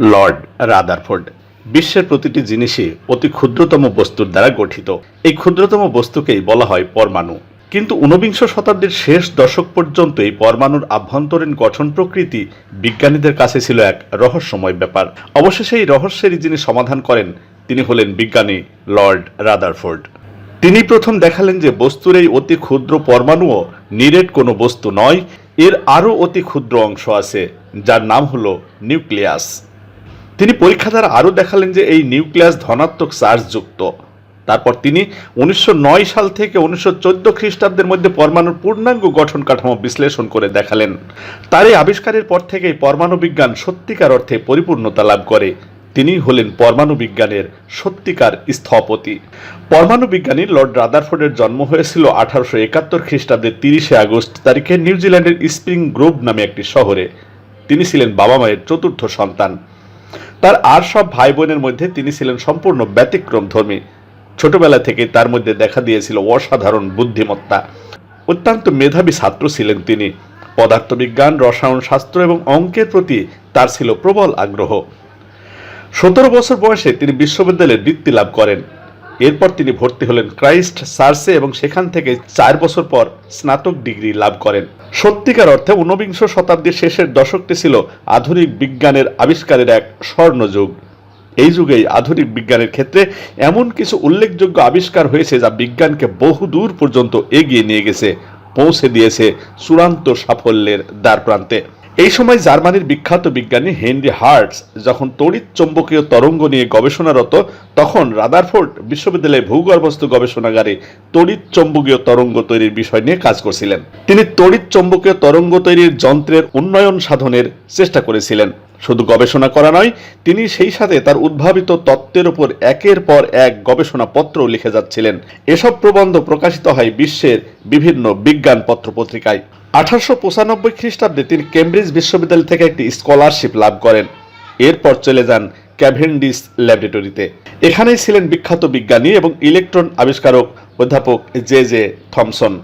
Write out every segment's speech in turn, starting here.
Lord Rutherford. বিশ্বের প্রতিটি জিনিসই অতি ক্ষুদ্রতম বস্তুর দ্বারা গঠিত। এই ক্ষুদ্রতম বস্তুকেই বলা হয় পরমাণু। কিন্তু ঊনবিংশ শতাব্দীর শেষ দশক পর্যন্ত এই পরমাণুর আভ্যন্তরীণ গঠন প্রকৃতি বিজ্ঞানীদের কাছে ছিল এক রহস্যময় ব্যাপার। অবশেষে এই রহস্যেরই যিনি সমাধান করেন, তিনি হলেন বিজ্ঞানী লর্ড রাদারফোর্ড। তিনি প্রথম দেখালেন যে বস্তুর এই অতি ক্ষুদ্র পরমাণুও নিরেট কোনো বস্তু নয়, এর আরও অতি ক্ষুদ্র অংশ আছে, যার নাম হলো নিউক্লিয়াস। তিনি পরীক্ষা দ্বারা আরও দেখালেন যে এই নিউক্লিয়াস ধনাত্মক চার্জযুক্ত। তারপর তিনি উনিশশো নয় সাল থেকে উনিশশো চোদ্দ খ্রিস্টাব্দের মধ্যে পরমাণুর পূর্ণাঙ্গ গঠন কাঠামো বিশ্লেষণ করে দেখালেন। তার এই আবিষ্কারের পর থেকেই পরমাণু বিজ্ঞান সত্যিকার অর্থে পরিপূর্ণতা লাভ করে। তিনি হলেন পরমাণু বিজ্ঞানের সত্যিকার স্থপতি। পরমাণু বিজ্ঞানী লর্ড রাদারফোর্ডের জন্ম হয়েছিল আঠারোশো একাত্তর খ্রিস্টাব্দের তিরিশে আগস্ট তারিখে নিউজিল্যান্ডের স্প্রিং গ্রোভ নামে একটি শহরে। তিনি ছিলেন বাবা মায়ের চতুর্থ সন্তান। তার আর সব ভাই বোনের মধ্যে তিনি ছিলেন সম্পূর্ণ ব্যতিক্রম ধর্মী। ছোটবেলা থেকে তার মধ্যে দেখা দিয়েছিল অসাধারণ বুদ্ধিমত্তা। অত্যন্ত মেধাবী ছাত্র ছিলেন তিনি। পদার্থবিজ্ঞান, রসায়ন শাস্ত্র এবং অঙ্কের প্রতি তার ছিল প্রবল আগ্রহ। সতেরো বছর বয়সে তিনি বিশ্ববিদ্যালয়ে বৃত্তি লাভ করেন। এরপর তিনি ভর্তি হলেন ক্রাইস্ট সার্সে এবং সেখান থেকে চার বছর পর স্নাতক ডিগ্রি লাভ করেন। সত্যিকার অর্থে ঊনবিংশ শতাব্দীর শেষের দশকটি ছিল আধুনিক বিজ্ঞানের আবিষ্কারের এক স্বর্ণযুগ। এই যুগেই আধুনিক বিজ্ঞানের ক্ষেত্রে এমন কিছু উল্লেখযোগ্য আবিষ্কার হয়েছে যা বিজ্ঞানকে বহু দূর পর্যন্ত এগিয়ে নিয়ে গেছে, পৌঁছে দিয়েছে চূড়ান্ত সাফল্যের দ্বার প্রান্তে এই সময় জার্মানির বিখ্যাত বিজ্ঞানী হেনরি হার্টস যখন তড়িৎ চৌম্বকীয় তরঙ্গ নিয়ে গবেষণারত, তখন রাদারফোর্ড বিশ্ববিদ্যালয়ে ভূগর্ভস্থ গবেষণাগারে তড়িৎ চৌম্বকীয় তরঙ্গ তৈরির বিষয় নিয়ে কাজ করছিলেন। তিনি তড়িৎ চৌম্বকীয় তরঙ্গ তৈরির যন্ত্রের উন্নয়ন সাধনের চেষ্টা করেছিলেন। শুধু গবেষণা করা নয়, তিনি সেই সাথে তার উদ্ভাবিত তত্ত্বের উপর একের পর এক গবেষণাপত্র লিখে যাচ্ছিলেন। এসব প্রবন্ধ প্রকাশিত হয় বিশ্বের বিভিন্ন বিজ্ঞান পত্রপত্রিকায় আঠারোশো পঁচানব্বই খ্রিস্টাব্দে তিনি কেমব্রিজ বিশ্ববিদ্যালয় থেকে একটি স্কলারশিপ লাভ করেন। এরপর চলে যান ক্যাভেন্ডিস ল্যাবরেটরিতে। এখানেই ছিলেন বিখ্যাত বিজ্ঞানী এবং ইলেকট্রন আবিষ্কারক অধ্যাপক J J Thomson.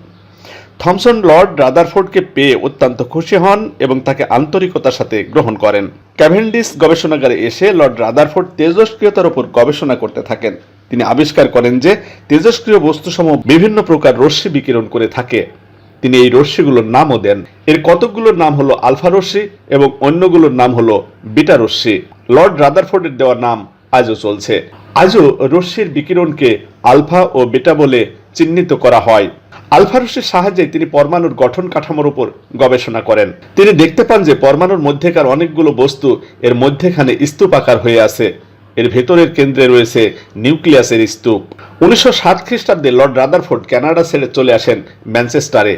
Thomson lord রাদারফোর্ডকে পেয়ে অত্যন্ত খুশি হন এবং তাকে আন্তরিকতার সাথে গ্রহণ করেন। ক্যাভেন্ডিস গবেষণাগারে এসে লর্ড রাদারফোর্ড তেজস্ক্রিয়তার উপর গবেষণা করতে থাকেন। তিনি আবিষ্কার করেন যে তেজস্ক্রিয় বস্তুসমূহ বিভিন্ন প্রকার রশ্মি বিকিরণ করে থাকে। তিনি এই রশ্মিগুলোর নামও দেন। এর কতকগুলোর নাম হলো আলফা রশ্মি এবং অন্যগুলোর নাম হলো বিটা রশ্মি। লর্ড রাদারফোর্ডের দেওয়া নাম আজও চলছে। আজও রশ্মির বিকিরণকে আলফা ও বেটা বলে চিহ্নিত করা হয়। আলফা রশ্মির সাহায্যে তিনি পরমাণুর গঠন কাঠামোর উপর গবেষণা করেন। তিনি দেখতে পান যে পরমাণুর মধ্যেকার অনেকগুলো বস্তু এর মধ্যেখানে স্তূপাকার হয়ে আছে। এর ভেতরের কেন্দ্রে রয়েছে নিউক্লিয়াসের স্তূপ। উনিশশো সাত খ্রিস্টাব্দে লর্ড রাদারফোর্ড কানাডা ছেড়ে চলে আসেন ম্যানচেস্টারে।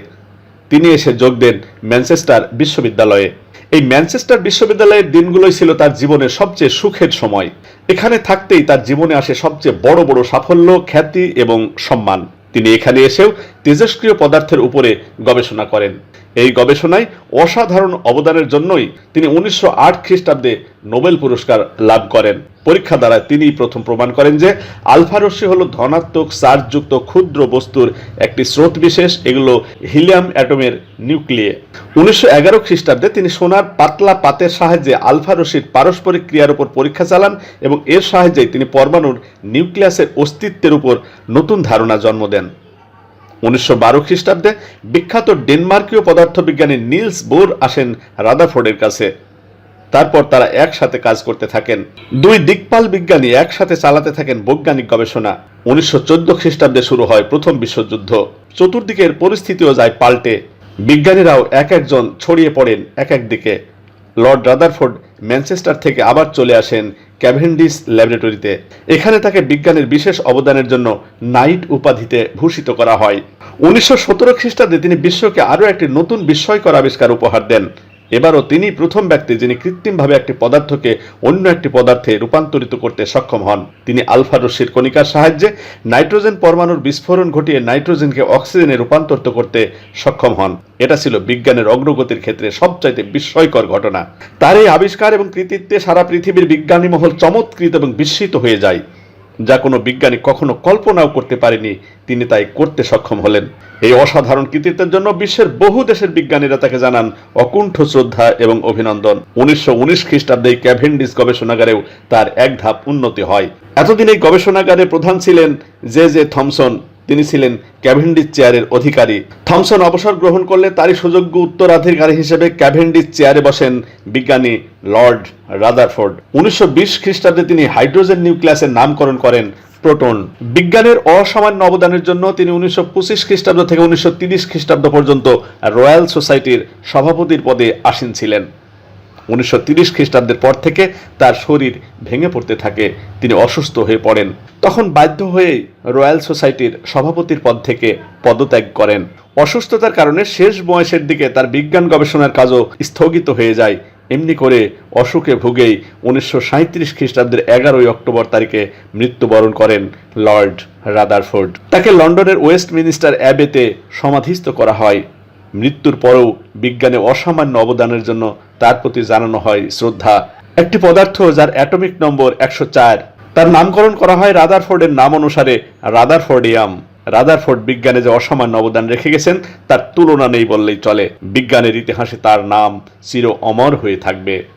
তিনি এসে যোগ দেন ম্যানচেস্টার বিশ্ববিদ্যালয়ে। এই ম্যানচেস্টার বিশ্ববিদ্যালয়ের দিনগুলোই ছিল তার জীবনের সবচেয়ে সুখের সময়। এখানে থাকতেই তার জীবনে আসে সবচেয়ে বড় বড় সাফল্য, খ্যাতি এবং সম্মান। তিনি এখানে এসেও তেজস্ক্রিয় পদার্থের উপরে গবেষণা করেন। এই গবেষণায় অসাধারণ অবদানের জন্যই তিনি উনিশশো আট খ্রিস্টাব্দে নোবেল পুরস্কার লাভ করেন। পরীক্ষা দ্বারা তিনি প্রথম প্রমাণ করেন যে আলফা রশ্মি হল ধনাত্মক চার্জযুক্ত ক্ষুদ্র বস্তুর একটি স্রোত বিশেষ, এগুলো হিলিয়াম অ্যাটমের নিউক্লিয়ে। উনিশশো এগারো খ্রিস্টাব্দে তিনি সোনার পাতলা পাতের সাহায্যে আলফা রশ্মির পারস্পরিক ক্রিয়ার উপর পরীক্ষা চালান এবং এর সাহায্যে তিনি পরমাণুর নিউক্লিয়াসের অস্তিত্বের উপর নতুন ধারণা জন্ম দেন। উনিশশো বারো খ্রিস্টাব্দে বিখ্যাত ডেনমার্কীয় পদার্থবিজ্ঞানী নিলস বোর আসেন রাদারফোর্ডের কাছে। তারপর তারা একসাথে কাজ করতে থাকেন। দুই দিকপাল বিজ্ঞানী একসাথে চালাতে থাকেন বৈজ্ঞানিক গবেষণা। উনিশশো চোদ্দ খ্রিস্টাব্দে শুরু হয় প্রথম বিশ্বযুদ্ধ। চতুর্দিকের পরিস্থিতিও যায় পাল্টে। বিজ্ঞানীরাও এক একজন ছড়িয়ে পড়েন এক এক দিকে। লর্ড রাদারফোর্ড ম্যানচেস্টার থেকে আবার চলে আসেন ক্যাভেন্ডিস ল্যাবরেটরিতে। এখানে তাকে বিজ্ঞানের বিশেষ অবদানের জন্য নাইট উপাধিতে ভূষিত করা হয়। উনিশশো সতেরো খ্রিস্টাব্দে তিনি বিশ্বকে আরও একটি নতুন বিস্ময়কর আবিষ্কার উপহার দেন। এবারও তিনি প্রথম ব্যক্তি যিনি কৃত্রিমভাবে একটি পদার্থকে অন্য একটি পদার্থে রূপান্তরিত করতে সক্ষম হন। তিনি আলফা রশ্মির কণিকার সাহায্যে নাইট্রোজেন পরমাণুর বিস্ফোরণ ঘটিয়ে নাইট্রোজেনকে অক্সিজেনে রূপান্তরিত করতে সক্ষম হন। এটা ছিল বিজ্ঞানের অগ্রগতির ক্ষেত্রে সবচাইতে বিস্ময়কর ঘটনা। তার এই আবিষ্কার এবং কৃতিত্বে সারা পৃথিবীর বিজ্ঞানী মহল চমৎকৃত এবং বিস্মিত হয়ে যায়। যা কোনো বিজ্ঞানী কখনো কল্পনাও করতে পারেনি, তিনি তাই করতে সক্ষম হলেন। এই অসাধারণ কৃতিত্বের জন্য বিশ্বের বহু দেশের বিজ্ঞানীরা তাকে জানান অকুণ্ঠ শ্রদ্ধা এবং অভিনন্দন। উনিশশো উনিশ খ্রিস্টাব্দে ক্যাভেন্ডিস গবেষণাগারেও তার এক ধাপ উন্নতি হয়। এতদিন এই গবেষণাগারে প্রধান ছিলেন জে জে থমসন। তিনি ছিলেন ক্যাভেন্ডিস চেয়ারের অধিকারী। থমসন অবসর গ্রহণ করলে তারই সুযোগ্য উত্তরাধিকারী হিসেবে ক্যাভেন্ডিস চেয়ারে বসেন বিজ্ঞানী লর্ড রাদারফোর্ড। উনিশশো বিশ খ্রিস্টাব্দে তিনি হাইড্রোজেন নিউক্লিয়াসের নামকরণ করেন প্রোটন। বিজ্ঞানের অসামান্য অবদানের জন্য তিনি উনিশশো পঁচিশ খ্রিস্টাব্দ থেকে উনিশশো খ্রিস্টাব্দ পর্যন্ত রয়্যাল সোসাইটির সভাপতির পদে আসীন ছিলেন। উনিশশো তিরিশ খ্রিস্টাব্দের পর থেকে তার শরীর ভেঙে পড়তে থাকে। তিনি অসুস্থ হয়ে পড়েন। তখন বাধ্য হয়েই রয়্যাল সোসাইটির সভাপতির পদ থেকে পদত্যাগ করেন। অসুস্থতার কারণে শেষ বয়সের দিকে তার বিজ্ঞান গবেষণার কাজও স্থগিত হয়ে যায়। এমনি করে অসুখে ভুগেই উনিশশো সাঁত্রিশ খ্রিস্টাব্দের এগারোই অক্টোবর তারিখে মৃত্যুবরণ করেন লর্ড রাদারফোর্ড। তাকে লন্ডনের ওয়েস্ট মিনিস্টার অ্যাবেতে সমাধিস্থ করা হয়। মৃত্যুর পরেও বিজ্ঞানে অসামান্য অবদানের জন্য তার প্রতি জানানো হয় শ্রদ্ধা। একটি পদার্থ যার অ্যাটমিক নম্বর একশো চার, তার নামকরণ করা হয় রাদারফোর্ডের নাম অনুসারে রাদারফোর্ডিয়াম। রাদারফোর্ড বিজ্ঞানে যে অসামান্য অবদান রেখে গেছেন, তার তুলনা নেই বললেই চলে। বিজ্ঞানের ইতিহাসে তার নাম চির অমর হয়ে থাকবে।